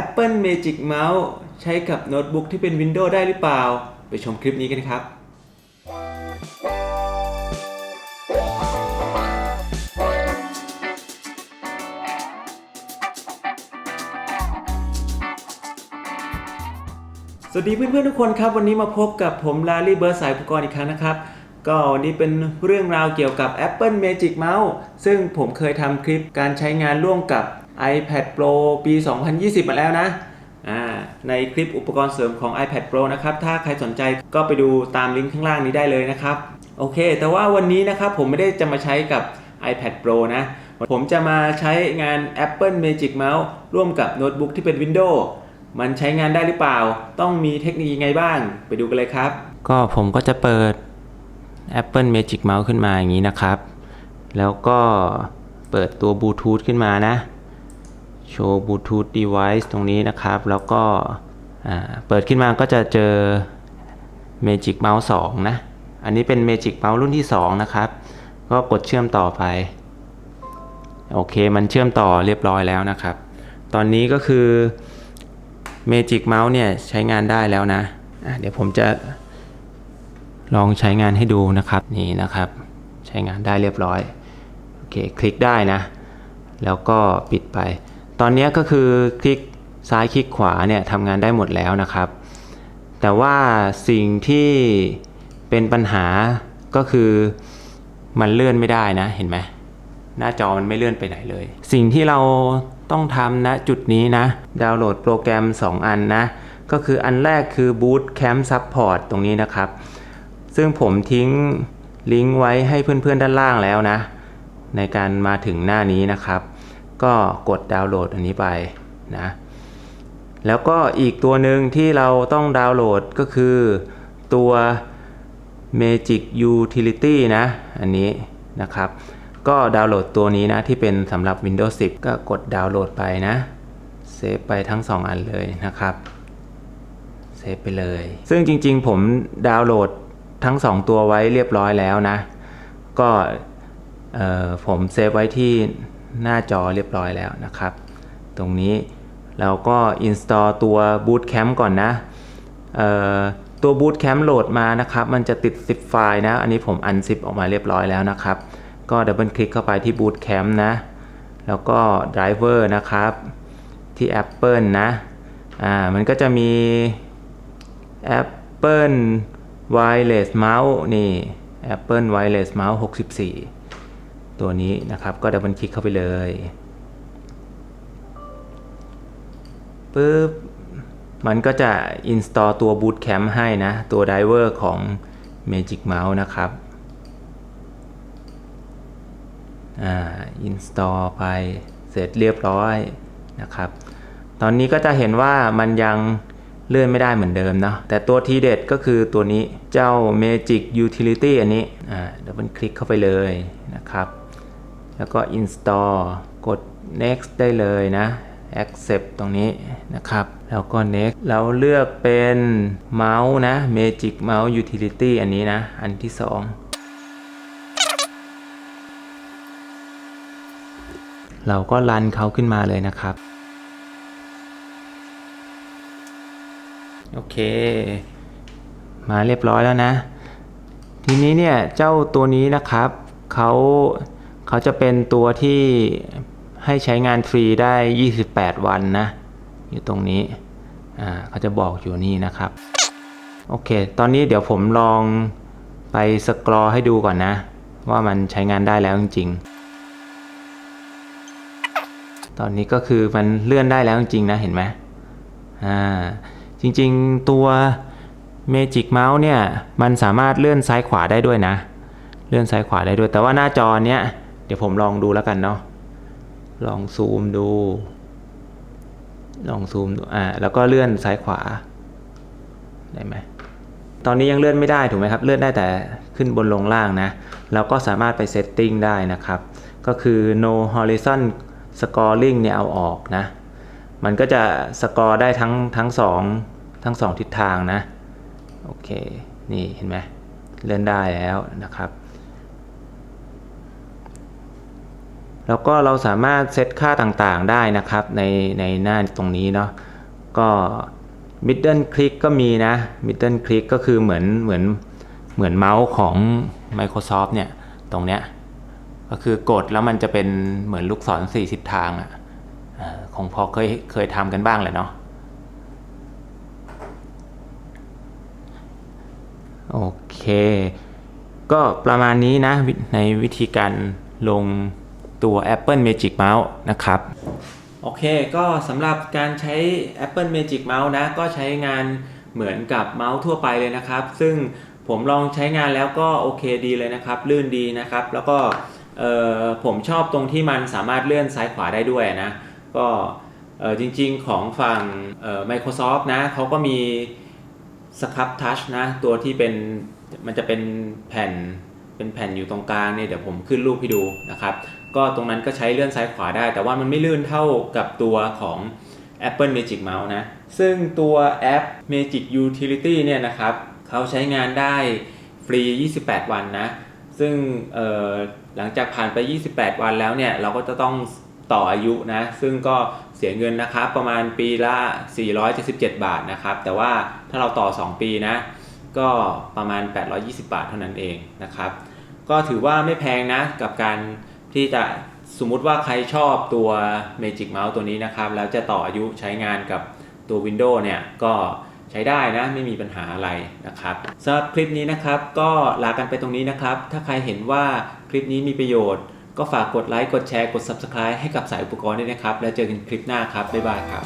Apple Magic Mouse ใช้กับโน้ตบุ๊กที่เป็น Windows ได้หรือเปล่า ไปชมคลิปนี้กันครับ สวัสดีเพื่อนๆทุกคนครับ วันนี้มาพบกับผมลาลี่เบิร์สายอุปกรณ์อีกครั้งนะครับ ก็วันนี้เป็นเรื่องราวเกี่ยวกับ Apple Magic Mouse ซึ่งผมเคยทำคลิปการใช้งานร่วมกับ iPad Pro ปี 2020 มาแล้วนะอ่าในคลิปอุปกรณ์เสริมของ iPad Pro นะครับ ถ้าใครสนใจก็ไปดูตามลิงก์ข้างล่างนี้ได้เลยนะครับ โอเค แต่ว่าวันนี้นะครับผมไม่ได้จะมาใช้กับ iPad Pro นะ ผมจะมาใช้งาน Apple Magic Mouse ร่วมกับโน้ตบุ๊กที่เป็น Windows มันใช้งานได้หรือเปล่า ต้องมีเทคนิคยังไงบ้าง ไปดูกันเลยครับ ก็ผมก็จะเปิด Apple Magic Mouse ขึ้นมาอย่างนี้นะครับ แล้วก็เปิดตัวบลูทูธขึ้นมานะ โชว์บลูทูธ device ตรงนี้นะครับ แล้วก็เปิดขึ้นมาก็จะเจอ Magic Mouse 2 นะ อันนี้เป็น Magic Mouse รุ่นที่ 2 นะครับ ก็กดเชื่อมต่อไป โอเค มันเชื่อมต่อเรียบร้อยแล้วนะครับ ตอนนี้ก็คือ Magic Mouse เนี่ยใช้งานได้แล้วนะะเดี๋ยวผมจะลองใช้งานให้ดูนะครับ นี่นะครับ ใช้งานได้เรียบร้อย โอเค คลิกได้นะ แล้วก็ปิดไป ตอนนี้ก็คือคลิกซ้ายคลิกขวาเนี่ยทำงานได้หมดแล้วนะครับ แต่ว่าสิ่งที่เป็นปัญหาก็คือมันเลื่อนไม่ได้นะเห็นไหมหน้าจอมันไม่เลื่อนไปไหนเลย สิ่งที่เราต้องทำนะจุดนี้นะ ดาวน์โหลดโปรแกรม 2 อันนะ ก็คืออันแรกคือ Boot Camp Support ตรงนี้นะครับ ซึ่งผมทิ้งลิงก์ไว้ให้เพื่อนๆด้านล่างแล้วนะ ในการมาถึงหน้านี้นะครับ ก็กดดาวน์โหลดอันนี้ไปนะแล้วก็อีกตัวหนึ่งที่เราต้องดาวน์โหลดก็คือตัว Magic Utility นะอันนี้นะครับ ก็ดาวน์โหลดตัวนี้นะที่เป็นสำหรับ Windows 10 ก็กดดาวน์โหลดไปนะเซฟไปทั้ง 2 อันเลยนะครับเซฟไปเลย ซึ่งจริงๆผมดาวน์โหลดทั้ง 2 ตัวไว้เรียบร้อยแล้วนะ ก็ผมเซฟไว้ที่ หน้าจอเรียบร้อยแล้วนะครับ ตรงนี้เราก็ install ตัว Boot Camp ก่อนนะตัว Boot Camp โหลดมานะครับ มันจะติด10ไฟล์นะ อันนี้ผม unzip ออกมาเรียบร้อยแล้วนะครับ ก็ดับเบิลคลิกเข้าไปที่ Boot Camp นะ แล้วก็ Driver นะครับ ที่ Apple นะ อ่า มันก็จะมี Apple Wireless Mouse นี่ Apple Wireless Mouse 64 ตัวนี้นะครับก็ดับเบิลคลิกเข้าไปเลยปึ๊บมันก็จะ install ตัว Boot Camp ให้นะ ตัว Driver ของ Magic Mouse นะครับอ่า install ไปเสร็จเรียบร้อยนะครับ ตอนนี้ก็จะเห็นว่ามันยังเลื่อนไม่ได้เหมือนเดิมเนาะแต่ตัวทีเด็ดก็คือตัวนี้เจ้า Magic Utility อันนี้อ่าดับเบิลคลิกเข้าไปเลยนะครับ แล้วก็ install กด next ได้เลยนะ accept ตรงนี้นะครับ แล้วก็ next เราเลือกเป็นเมาส์นะ Magic Mouse Utility อันนี้นะ อันที่สองเราก็รันเขาขึ้นมาเลยนะครับ โอเค มาเรียบร้อยแล้วนะ ทีนี้เนี่ย เจ้าตัวนี้นะครับเขา เขาจะเป็นตัวที่ให้ใช้งานฟรีได้ 28 วันนะ อยู่ตรงนี้ อ่าเขาจะบอกอยู่นี่นะครับ โอเค ตอนนี้เดี๋ยวผมลองไปสกรอให้ดูก่อนนะ ว่ามันใช้งานได้แล้วจริงๆ ตอนนี้ก็คือมันเลื่อนได้แล้วจริงๆนะเห็นไหมอ่า จริงๆตัว Magic Mouse เนี่ย มันสามารถเลื่อนซ้ายขวาได้ด้วยนะ เลื่อนซ้ายขวาได้ด้วย แต่ว่าหน้าจอเนี้ย เดี๋ยวผมลองดูแล้วกันเนาะลองซูมดู ลองซูมดูอ่าแล้วก็เลื่อนซ้ายขวาได้ไหมตอนนี้ยังเลื่อนไม่ได้ถูกไหมครับ เลื่อนได้แต่ขึ้นบนลงล่างนะเราก็สามารถไปเซตติ้งได้นะครับ ก็คือ no horizon scoring เนี่ยเอาออกนะ มันก็จะสกอร์ได้ทั้งทั้งสองทั้งสองทิศทางนะ โอเค นี่เห็นไหมเลื่อนได้แล้วนะครับ แล้วก็เราสามารถเซตค่าต่างๆได้นะครับในในหน้าตรงนี้เนาะก็ middle click ก็มีนะ middle click ก็คือเหมือนเหมือนเหมือนเมาส์ของ Microsoft เนี่ย ตรงเนี้ย ก็คือกดแล้วมันจะเป็นเหมือนลูกศรสี่ทิศทางอะ่ะเอ่อคงพอเคยเคยทำกันบ้างแหละเนาะโอเค ก็ประมาณนี้นะในวิธีการลง ตัว Apple Magic Mouse นะครับ โอเคก็สำหรับการใช้ Apple Magic Mouse นะ ก็ใช้งานเหมือนกับเมาส์ทั่วไปเลยนะครับ ซึ่งผมลองใช้งานแล้วก็โอเคดีเลยนะครับ ลื่นดีนะครับ แล้วก็ผมชอบตรงที่มันสามารถเลื่อนซ้ายขวาได้ด้วยนะ ก็จริงๆของฝั่ง Microsoft นะเขาก็มีสครับทัชนะ ตัวที่เป็นมันจะเป็นแผ่น เป็นแผ่นอยู่ตรงกลางเนี่ยเดี๋ยวผมขึ้นรูปให้ดูนะครับ ก็ตรงนั้นก็ใช้เลื่อนซ้ายขวาได้ แต่ว่ามันไม่ลื่นเท่ากับตัวของ Apple Magic Mouse นะ ซึ่งตัวแอป Magic Utility เนี่ยนะครับเขาใช้งานได้ฟรี 28 วันนะ ซึ่งหลังจากผ่านไป 28 วันแล้วเนี่ย เราก็จะต้องต่ออายุนะ ซึ่งก็เสียเงินนะครับ ประมาณปีละ 477 บาทนะครับ แต่ว่าถ้าเราต่อ 2 ปีนะ ก็ประมาณ 820 บาทเท่านั้นเองนะครับ ก็ถือว่าไม่แพงนะกับการที่จะสมมุติว่าใครชอบตัว Magic Mouse ตัวนี้นะครับ แล้วจะต่ออายุใช้งานกับตัว Windows เนี่ยก็ใช้ได้นะ ไม่มีปัญหาอะไรนะครับสำหรับคลิปนี้นะครับ ก็ลากันไปตรงนี้นะครับ ถ้าใครเห็นว่าคลิปนี้มีประโยชน์ ก็ฝากกดไลค์กดแชร์กด Subscribe ให้กับสายอุปกรณ์ด้วยนะครับ แล้วเจอกันคลิปหน้าครับบ๊ายบายครับ